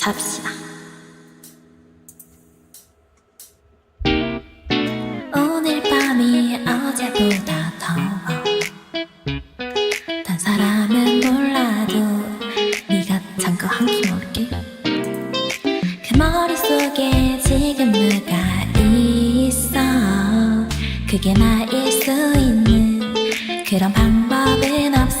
잡시다. 오늘 밤이 어제보다 더워. 단 사람은 몰라도 네가 잠깐 한끼 먹을게. 그 머릿속에 지금 누가 있어 그게 나일 수 있는 그런 방법은 없어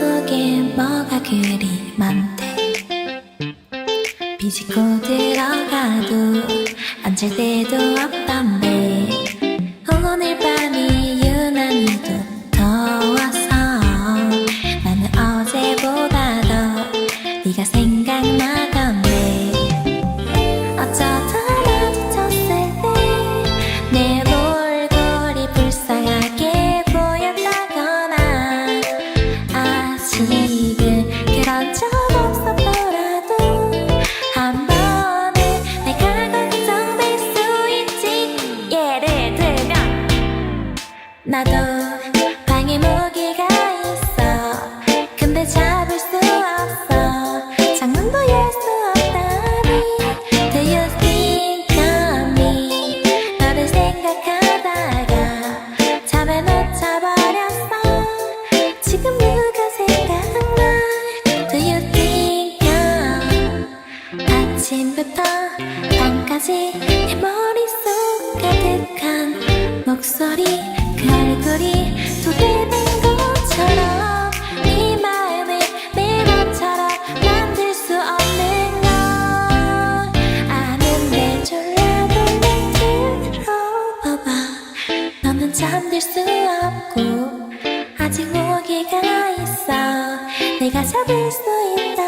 속에 뭐가 그리 많대? 비집고 들어가도 앉을 데도 없 나도 방에 모기가 있어. 근데 잡을 수 없어. 창문도 열 수 없다니. Do you think of me? 너를 생각하다가 잠에 못 자버렸어. 지금 누가 생각나? Do you think of? 아침부터 밤까지 내 머릿속 가득한 목소리 그 얼굴이 도배된 것처럼 이 마음을 내 맘처럼 만들 수 없는 걸 아는데 졸라도 날 들어봐봐. 너는 잠들 수 없고 아직 모기가 있어. 내가 잡을 수 있다